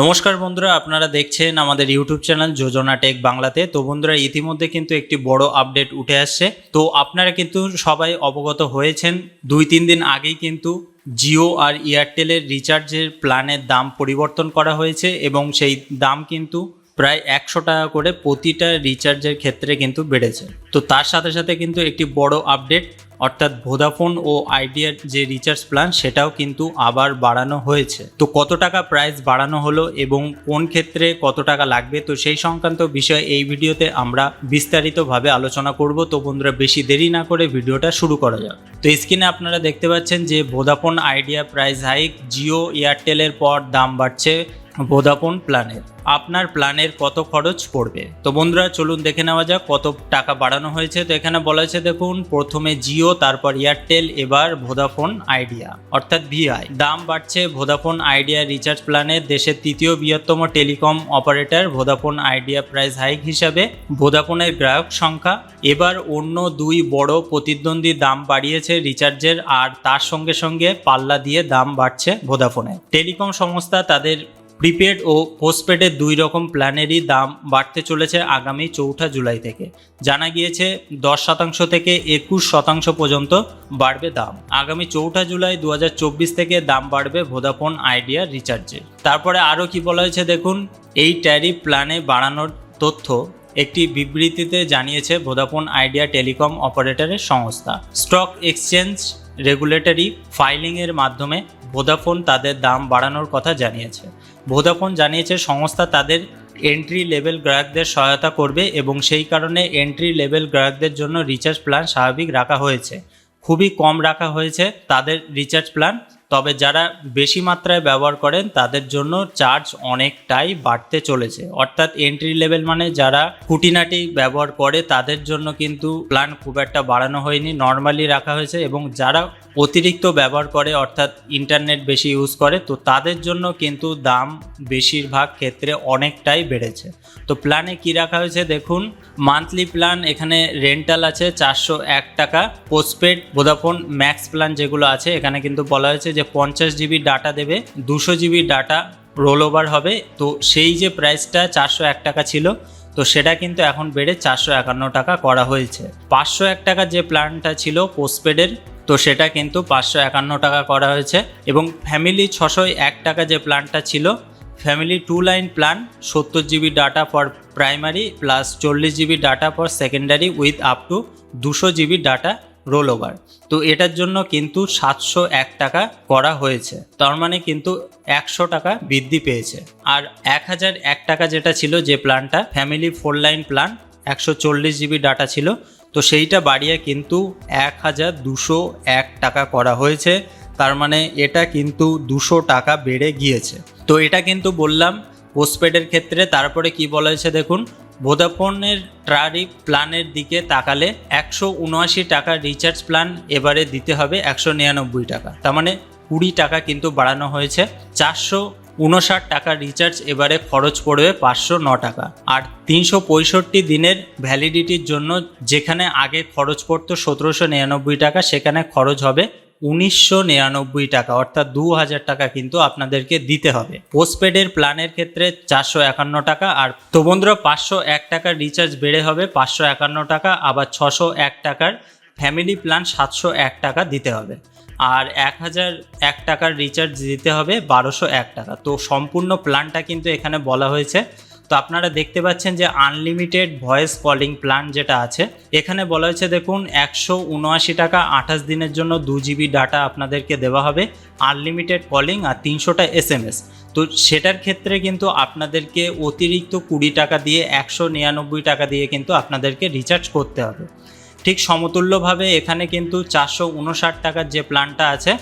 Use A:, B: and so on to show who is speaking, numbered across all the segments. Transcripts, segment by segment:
A: নমস্কার বন্ধুরা, আপনারা দেখছেন আমাদের ইউটিউব চ্যানেল যোজনা টেক বাংলাতে। তো বন্ধুরা, ইতিমধ্যে কিন্তু একটি বড় আপডেট উঠে আসছে। তো আপনারা কিন্তু সবাই অবগত হয়েছেন, দুই তিন দিন আগেই কিন্তু জিও আর এয়ারটেলের রিচার্জের প্ল্যানের দাম পরিবর্তন করা হয়েছে এবং সেই দাম কিন্তু প্রায় একশো টাকা করে প্রতিটা রিচার্জের ক্ষেত্রে কিন্তু বেড়েছে। তো তার সাথে সাথে কিন্তু একটি বড় আপডেট অর্থাৎ ভোদাফোন ও আইডিয়ার যে রিচার্জ প্ল্যান, সেটাও কিন্তু আবার বাড়ানো হয়েছে। তো কত টাকা প্রাইস বাড়ানো হলো এবং কোন ক্ষেত্রে কত টাকা লাগবে? তো সেই সংক্রান্ত বিষয়ে এই ভিডিওতে আমরা বিস্তারিতভাবে আলোচনা করব। তো বন্ধুরা, বেশি দেরি না করে ভিডিওটা শুরু করা যাক। তো স্ক্রিনে আপনারা দেখতে পাচ্ছেন যে Vodafone Idea price hike, Jio, এয়ারটেলের পর দাম বাড়ছে। ভোদাফোন প্ল্যানের। আপনার প্ল্যানের কত খরচ পড়বে? তো বন্ধুরা, চলুন দেখে নেওয়া যাক কত টাকা বাড়ানো হয়েছে। তো এখানে বলা হয়েছে, দেখুন, প্রথমে জিও, তারপর এয়ারটেল, এবার ভোদাফোন আইডিয়া, অর্থাৎ ভিআই। দাম বাড়ছে ভোদাফোন আইডিয়া রিচার্জ প্ল্যানের দেশের তৃতীয় বৃহত্তম telecom operator Vodafone Idea price hike হিসাবে ভোদাফোনের গ্রাহক সংখ্যা। এবার অন্য দুই বড় প্রতিদ্বন্দ্বী দাম বাড়িয়েছে রিচার্জের, আর তার সঙ্গে সঙ্গে পাল্লা দিয়ে দাম বাড়ছে ভোদাফোনের টেলিকম সংস্থা তাদের প্রিপেড ও পোস্টপেডের দুই রকম প্ল্যানেরই দাম বাড়তে চলেছে আগামী চৌঠা জুলাই থেকে। জানা গিয়েছে, দশ শতাংশ থেকে একুশ শতাংশ পর্যন্ত বাড়বে দাম। আগামী চৌঠা জুলাই দু হাজার চব্বিশ থেকে দাম বাড়বে ভোদাফোন আইডিয়া, রিচার্জে। তারপরে আরও কি বলা হয়েছে দেখুন? এই ট্যারিফ প্ল্যানে বাড়ানোর তথ্য একটি বিবৃতিতে জানিয়েছে ভোদাফোন আইডিয়া, টেলিকম অপারেটরের সংস্থা। স্টক এক্সচেঞ্জ রেগুলেটরি ফাইলিংয়ের মাধ্যমে ভোদাফোন তাদের দাম বাড়ানোর কথা জানিয়েছে। ভোদাফোন জানিয়েছে, সংস্থা তাদের এন্ট্রি লেভেল গ্রাহকদের সহায়তা করবে এবং সেই কারণে এন্ট্রি লেভেল গ্রাহকদের জন্য রিচার্জ প্ল্যান স্বাভাবিক রাখা হয়েছে। খুবই কম রাখা হয়েছে তাদের রিচার্জ প্ল্যান তবে যারা বেশি মাত্রায় ব্যবহার করেন, তাদের জন্য চার্জ অনেকটাই বাড়তে চলেছে। অর্থাৎ এন্ট্রি লেভেল মানে যারা খুঁটিনাটি ব্যবহার করে, তাদের জন্য কিন্তু প্ল্যান খুব একটা বাড়ানো হয়নি নর্মালি রাখা হয়েছে এবং যারা অতিরিক্ত ব্যবহার করে, অর্থাৎ ইন্টারনেট বেশি ইউজ করে, তো তাদের জন্য কিন্তু দাম বেশিরভাগ ক্ষেত্রে অনেকটাই বেড়েছে। তো প্ল্যানে কি রাখা হয়েছে দেখুন মান্থলি প্ল্যান এখানে রেন্টাল আছে চারশো এক টাকা পোস্টপেড ভোদাফোন ম্যাক্স প্ল্যান যেগুলো আছে, এখানে কিন্তু বলা হয়েছে যে পঞ্চাশ জিবি ডাটা দেবে, দুশো জিবি ডাটা রোল ওভার হবে, তো সেই যে প্রাইসটা চারশো এক টাকা ছিল, তো সেটা কিন্তু এখন বেড়ে চারশো একান্ন টাকা করা হয়েছে। পাঁচশো এক টাকা যে প্ল্যানটা ছিল পোস্টপেডের তো সেটা কিন্তু পাঁচশো একান্ন টাকা করা হয়েছে এবং ফ্যামিলি ছশো এক টাকা যে প্ল্যানটা ছিল ফ্যামিলি টু লাইন প্ল্যান সত্তর GB data for primary plus চল্লিশ GB data for secondary with up to দুশো জিবি ডাটা রোল ওভার তো এটার জন্য কিন্তু সাতশো এক টাকা করা হয়েছে। তার মানে কিন্তু একশো টাকা বৃদ্ধি পেয়েছে। আর এক হাজার এক টাকা যেটা ছিল যে প্ল্যানটা ফ্যামিলি ফোর লাইন প্ল্যান একশো চল্লিশ জিবি ডাটা ছিল তো সেইটা বাড়িয়ে কিন্তু এক হাজার দুশো এক টাকা করা হয়েছে। তার মানে এটা কিন্তু দুশো টাকা বেড়ে গিয়েছে। তো এটা কিন্তু বললাম পোস্টপেডের ক্ষেত্রে। তারপরে কি বলা হয়েছে দেখুন ভোদাফোনের ট্রারিফ প্ল্যানের দিকে তাকালে একশো উনআশি টাকা রিচার্জ প্ল্যান এবারে দিতে হবে একশো নিরানব্বই টাকা। তার মানে কুড়ি টাকা কিন্তু বাড়ানো হয়েছে। চারশো উনষাট টাকা রিচার্জ এবারে খরচ পড়বে পাঁচশো ন টাকা। আর তিনশো পঁয়ষট্টি দিনের ভ্যালিডিটির জন্য যেখানে আগে খরচ পড়তো সতেরোশো নিরানব্বই টাকা, সেখানে খরচ হবে উনিশশো নিরানব্বই টাকা, অর্থাৎ দু হাজার টাকা কিন্তু আপনাদেরকে দিতে হবে। পোস্টপেডের প্ল্যানের ক্ষেত্রে চারশো একান্ন টাকা, আর তো বন্ধুরা পাঁচশো এক টাকার রিচার্জ বেড়ে হবে, পাঁচশো একান্ন টাকা, আবার ছশো এক টাকার ফ্যামিলি প্ল্যান সাতশো এক টাকা দিতে হবে। আর এক হাজার এক টাকার রিচার্জ দিতে হবে বারোশো এক টাকা। তো সম্পূর্ণ প্ল্যানটা কিন্তু এখানে বলা হয়েছে। তো আপনারা দেখতে পাচ্ছেন যে আনলিমিটেড ভয়েস কলিং প্ল্যান যেটা আছে, এখানে বলা হয়েছে দেখুন একশো উনআশি টাকা আঠাশ দিনের জন্য দু জিবি ডাটা আপনাদেরকে দেওয়া হবে, আনলিমিটেড কলিং আর তিনশোটা এস এম এস তো সেটার ক্ষেত্রে কিন্তু আপনাদেরকে অতিরিক্ত কুড়ি টাকা দিয়ে একশো নিরানব্বই টাকা দিয়ে কিন্তু আপনাদেরকে রিচার্জ করতে হবে। ঠিক সমতুল্যভাবে এখানে কিন্তু চারশো উনষাট টাকার যে প্ল্যানটা আছে,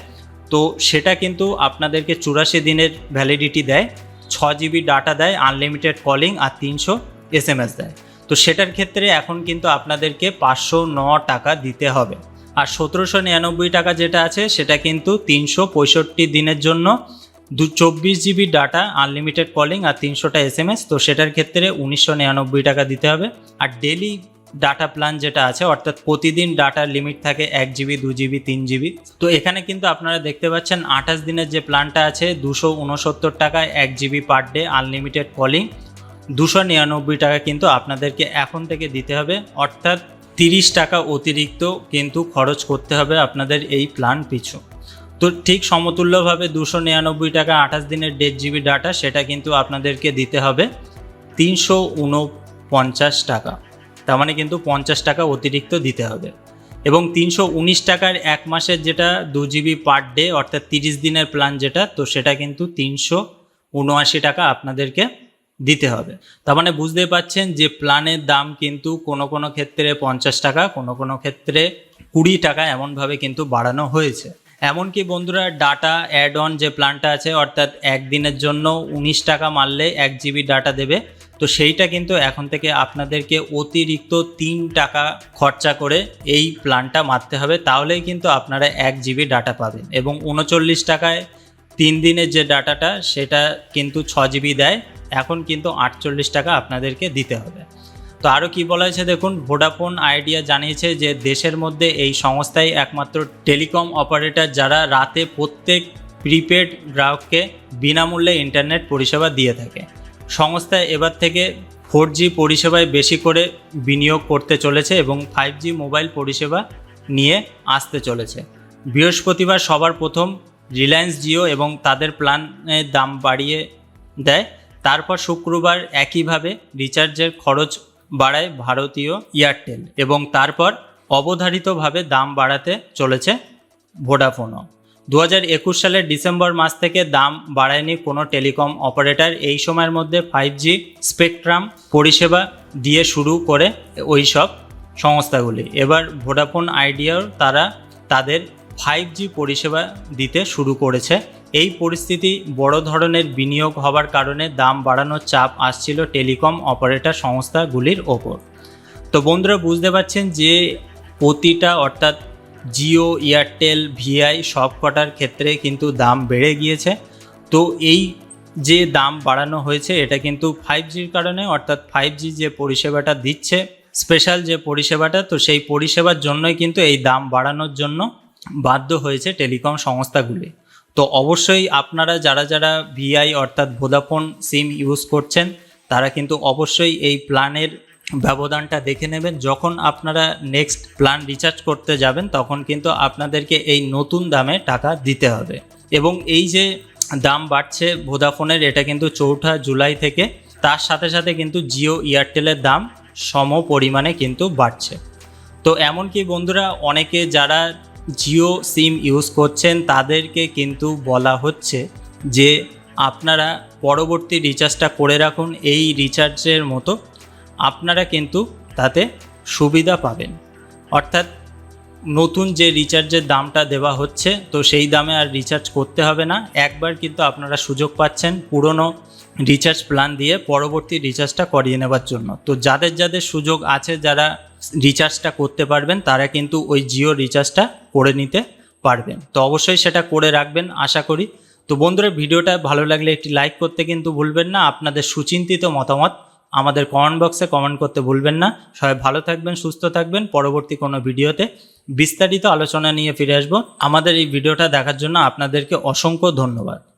A: তো সেটা কিন্তু আপনাদেরকে চুরাশি দিনের ভ্যালিডিটি দেয়, ছ জিবি ডাটা দেয় আনলিমিটেড কলিং আর তিনশো এস এম এস দেয়। তো সেটার ক্ষেত্রে এখন কিন্তু আপনাদেরকে পাঁচশো ন টাকা দিতে হবে। আর সতেরোশো নিরানব্বই টাকা যেটা আছে, সেটা কিন্তু তিনশো পঁয়ষট্টি দিনের জন্য দু চব্বিশ জিবি ডাটা আনলিমিটেড কলিং আর তিনশোটা এস এম এস তো সেটার ক্ষেত্রে উনিশশো নিরানব্বই টাকা দিতে হবে। আর ডেলি ডাটা প্ল্যান যেটা আছে, অর্থাৎ প্রতিদিন ডাটার লিমিট থাকে এক জিবি দু জিবি তিন জিবি তো এখানে কিন্তু আপনারা দেখতে পাচ্ছেন আঠাশ দিনের যে প্ল্যানটা আছে, দুশো উনসত্তর টাকায় এক GB per day unlimited calling দুশো নিরানব্বই টাকা কিন্তু আপনাদেরকে এখন থেকে দিতে হবে, অর্থাৎ তিরিশ টাকা অতিরিক্ত কিন্তু খরচ করতে হবে আপনাদের এই প্ল্যান পিছু। তো ঠিক সমতুল্যভাবে দুশো নিরানব্বই টাকা আঠাশ দিনের দেড় জিবি ডাটা সেটা কিন্তু আপনাদেরকে দিতে হবে, তিনশো উনপঞ্চাশ টাকা। তার মানে কিন্তু পঞ্চাশ টাকা অতিরিক্ত দিতে হবে। এবং তিনশো উনিশ টাকার এক মাসের যেটা দু জিবি পার ডে, অর্থাৎ তিরিশ দিনের প্ল্যান যেটা, তো সেটা কিন্তু তিনশো উনআশি টাকা আপনাদেরকে দিতে হবে। তার মানে বুঝতে পাচ্ছেন যে প্ল্যানের দাম কিন্তু কোনো কোনো ক্ষেত্রে পঞ্চাশ টাকা, কোনো কোনো ক্ষেত্রে কুড়ি টাকা এমনভাবে কিন্তু বাড়ানো হয়েছে। এমনকি বন্ধুরা, ডাটা অ্যাড অন যে প্ল্যানটা আছে, অর্থাৎ একদিনের জন্য উনিশ টাকা মারলে এক জিবি ডাটা দেবে তো সেইটা কিন্তু এখন থেকে আপনাদেরকে অতিরিক্ত তিন টাকা খরচা করে এই প্ল্যানটা মারতে হবে। তাহলেই কিন্তু আপনারা এক জিবি ডাটা পাবেন এবং উনচল্লিশ টাকায় তিন দিনের যে ডাটাটা সেটা কিন্তু ছ জিবি দেয়। এখন কিন্তু আটচল্লিশ টাকা আপনাদেরকে দিতে হবে। তো আরও কি বলা হয়েছে দেখুন ভোডাফোন আইডিয়া জানিয়েছে যে দেশের মধ্যে এই সংস্থাই একমাত্র টেলিকম অপারেটর যারা রাতে প্রত্যেক প্রিপেড গ্রাহককে বিনামূল্যে ইন্টারনেট পরিষেবা দিয়ে থাকে। সংস্থা এবার থেকে ফোর জি পরিষেবায় বেশি করে বিনিয়োগ করতে চলেছে এবং ফাইভ জি মোবাইল পরিষেবা নিয়ে আসতে চলেছে। বৃহস্পতিবার সবার প্রথম রিলায়েন্স জিও এবং তাদের প্ল্যানের দাম বাড়িয়ে দেয়। তারপর শুক্রবার একইভাবে রিচার্জের খরচ বাড়ায় ভারতীয় এয়ারটেল এবং তারপর অবধারিতভাবে দাম বাড়াতে চলেছে ভোডাফোনও। দু হাজার একুশ সালের ডিসেম্বর মাস থেকে দাম বাড়ায়নি কোনো টেলিকম অপারেটর। এই সময়ের মধ্যে ফাইভ জি স্পেকট্রাম পরিষেবা দিয়ে শুরু করে ওই সব সংস্থাগুলি। এবার ভোডাফোন আইডিয়ার তারা তাদের ফাইভ জি পরিষেবা দিতে শুরু করেছে। এই পরিস্থিতি বড় ধরনের বিনিয়োগ হবার কারণে দাম বাড়ানোর চাপ আসছিল টেলিকম অপারেটর সংস্থাগুলির ওপর। তো বন্ধুরা, বুঝতে পারছেন যে প্রতিটা অর্থাৎ জিও, এয়ারটেল, ভিআই সব কটার ক্ষেত্রে কিন্তু দাম বেড়ে গিয়েছে। তো এই যে দাম বাড়ানো হয়েছে, এটা কিন্তু ফাইভ জির কারণে, অর্থাৎ ফাইভ জি যে পরিষেবাটা দিচ্ছে স্পেশাল যে পরিষেবাটা, তো সেই পরিষেবার জন্যই কিন্তু এই দাম বাড়ানোর জন্য বাধ্য হয়েছে টেলিকম সংস্থাগুলি। তো অবশ্যই আপনারা যারা যারা ভিআই অর্থাৎ ভোদাফোন সিম ইউজ করছেন, তারা কিন্তু অবশ্যই এই প্ল্যানের ব্যবধানটা দেখে নেবেন। যখন আপনারা নেক্সট প্ল্যান রিচার্জ করতে যাবেন, তখন কিন্তু আপনাদেরকে এই নতুন দামে টাকা দিতে হবে। এবং এই যে দাম বাড়ছে ভোদাফোনের এটা কিন্তু চৌঠা জুলাই থেকে, তার সাথে সাথে কিন্তু জিও এয়ারটেলের দাম সম পরিমাণে কিন্তু বাড়ছে। তো এমনকি বন্ধুরা, অনেকে যারা জিও সিম ইউজ করছেন, তাদেরকে কিন্তু বলা হচ্ছে যে, আপনারা পরবর্তী রিচার্জটা করে রাখুন, এই রিচার্জের মতো আপনারা কিন্তু তাতে সুবিধা পাবেন। অর্থাৎ নতুন যে রিচার্জের দামটা দেওয়া হচ্ছে, তো সেই দামে আর রিচার্জ করতে হবে না। একবার কিন্তু আপনারা সুযোগ পাচ্ছেন পুরনো রিচার্জ প্ল্যান দিয়ে পরবর্তী রিচার্জটা করিয়ে নেবার জন্য। তো যাদের যাদের সুযোগ আছে যারা রিচার্জটা করতে পারবেন, তারা কিন্তু ওই জিও রিচার্জটা করে নিতে পারবেন। তো অবশ্যই সেটা করে রাখবেন, আশা করি। তো বন্ধুরা, ভিডিওটা ভালো লাগলে একটি লাইক করতে কিন্তু ভুলবেন না। আপনাদের সুচিন্তিত মতামত আমাদের কমেন্ট বক্সে কমেন্ট করতে ভুলবেন না। সবাই ভালো থাকবেন, সুস্থ থাকবেন। পরবর্তী কোনো ভিডিওতে বিস্তারিত আলোচনা নিয়ে ফিরে আসব। আমাদের এই ভিডিওটা দেখার জন্য আপনাদেরকে অসংখ্য ধন্যবাদ।